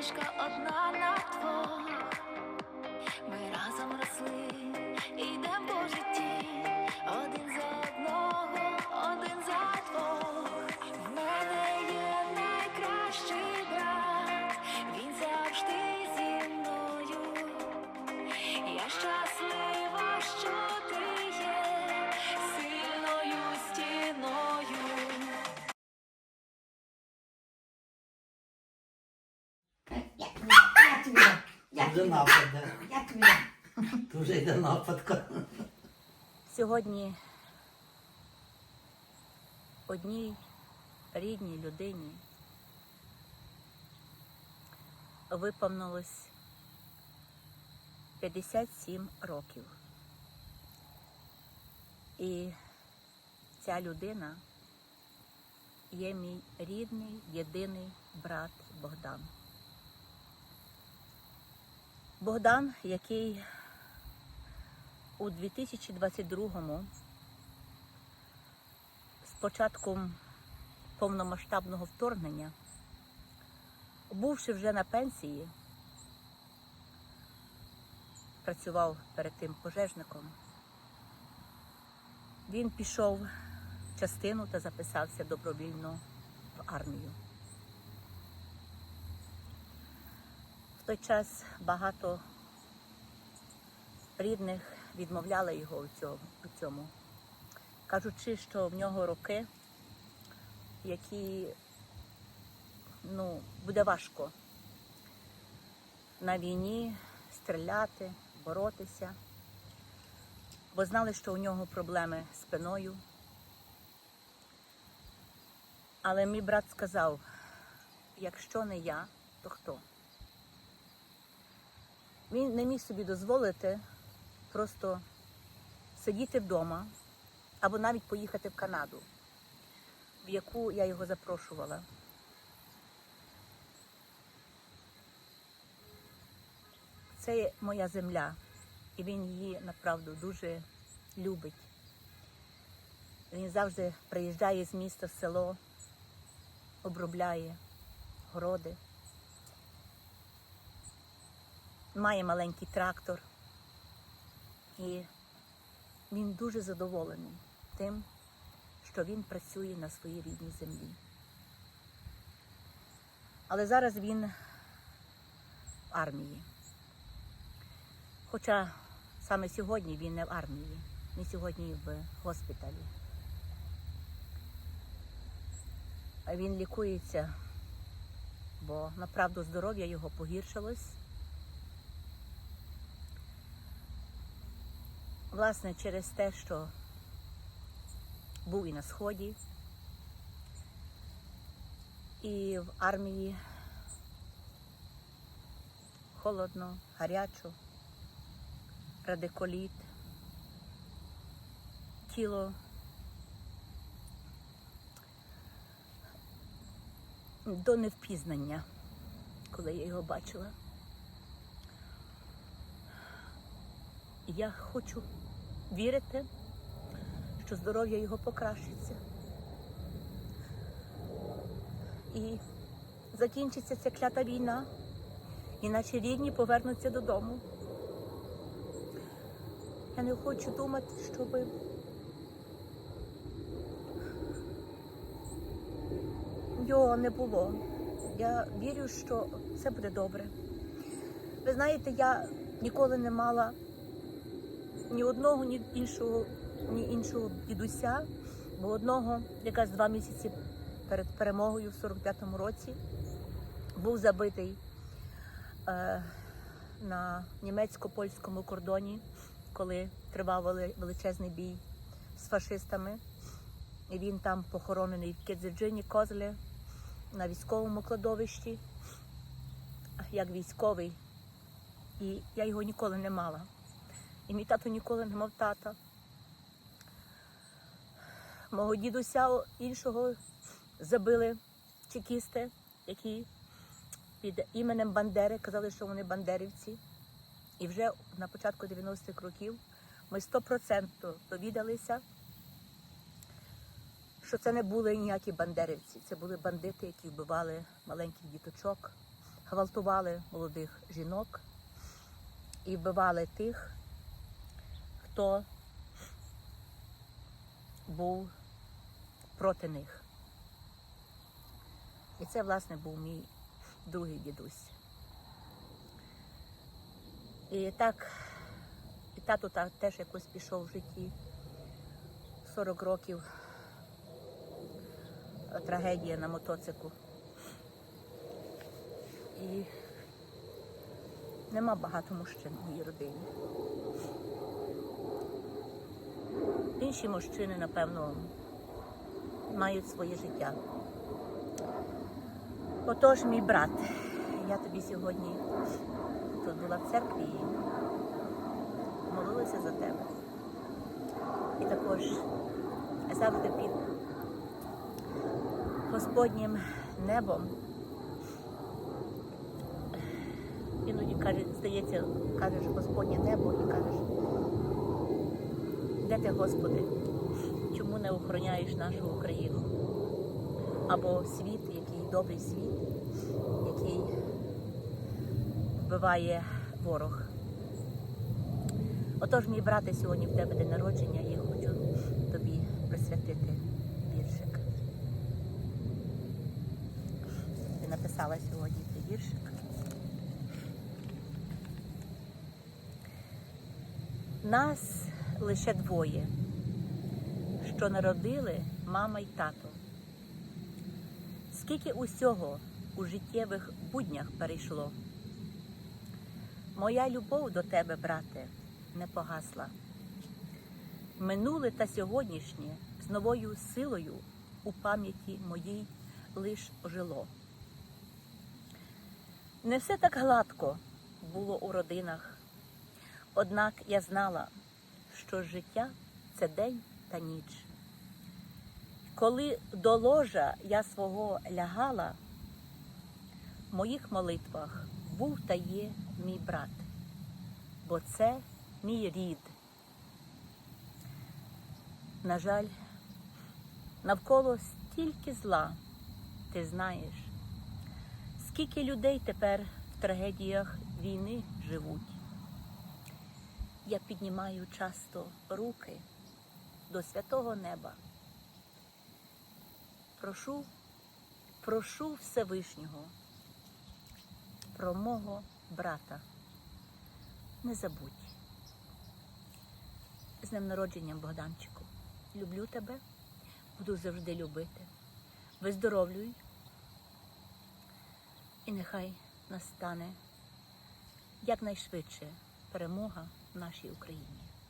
стежка одна на двох. Дуже напад, да. я тобі дам. Дуже йде нападка. Сьогодні одній рідній людині виповнилось 57 років. І ця людина є мій рідний, єдиний брат Богдан. Богдан, який у 2022-му з початком повномасштабного вторгнення, бувши вже на пенсії, працював перед тим пожежником, він пішов частину та записався добровільно в армію. В той час багато рідних відмовляли його у цьому, кажучи, що в нього роки, які ну, буде важко на війні стріляти, боротися, бо знали, що у нього проблеми з спиною. Але мій брат сказав, якщо не я, то хто? Він не міг собі дозволити просто сидіти вдома або навіть поїхати в Канаду, в яку я його запрошувала. Це є моя земля, і він її направду дуже любить. Він завжди приїжджає з міста в село, обробляє городи, має маленький трактор. І він дуже задоволений тим, що він працює на своїй рідній землі. Але зараз він в армії. Хоча саме сьогодні він не в армії, він сьогодні в госпіталі. А він лікується, бо направду здоров'я його погіршилось. Власне, через те, що був і на сході, і в армії холодно, гарячо, радиколіт, тіло до невпізнання, коли я його бачила. Я хочу вірити, що здоров'я його покращиться. І закінчиться ця клята війна, і наші рідні повернуться додому. Я не хочу думати, щоб його не було. Я вірю, що все буде добре. Ви знаєте, я ніколи не мала ні одного, ні іншого, ні іншого дідуся, бо одного, якраз два місяці перед перемогою в 45-му році, був забитий е, на німецько-польському кордоні, коли тривав величезний бій з фашистами. І він там похоронений в Кедзеджині Козле на військовому кладовищі, як військовий. І я його ніколи не мала. І мій тато ніколи не мав тата. Мого дідуся іншого забили чекісти, які під іменем Бандери казали, що вони бандерівці. І вже на початку 90-х років ми 100% довідалися, що це не були ніякі бандерівці, це були бандити, які вбивали маленьких діточок, гвалтували молодих жінок і вбивали тих, хто був проти них. І це, власне, був мій другий дідусь. І так, і тато та- теж якось пішов в житті 40 років. Трагедія на мотоциклу. І нема багато мужчин в моїй родині. Інші мужчини, напевно, мають своє життя. Отож, мій брат, я тобі сьогодні тут була в церкві і молилася за тебе. І також завжди під Господнім небом. Іноді каже, здається, кажеш Господнє небо і кажеш, де ти, Господи, чому не охороняєш нашу Україну? Або світ, який добрий світ, який вбиває ворог. Отож, мій брате, сьогодні в тебе день народження, я хочу тобі присвятити віршик. Ти написала сьогодні цей віршик. Нас лише двоє, що народили мама й тато. Скільки усього у життєвих буднях перейшло. Моя любов до тебе, брате, не погасла. Минуле та сьогоднішнє з новою силою у пам'яті моїй лиш ожило. Не все так гладко було у родинах, однак я знала, що життя це день та ніч. Коли до ложа я свого лягала, в моїх молитвах був та є мій брат, бо це мій рід. На жаль, навколо стільки зла, ти знаєш, скільки людей тепер в трагедіях війни живуть. Я піднімаю часто руки до святого неба. Прошу, прошу Всевишнього про мого брата. Не забудь. З днем народженням, Богданчику. Люблю тебе, буду завжди любити. Виздоровлюй. І нехай настане якнайшвидше перемога нашій Україні.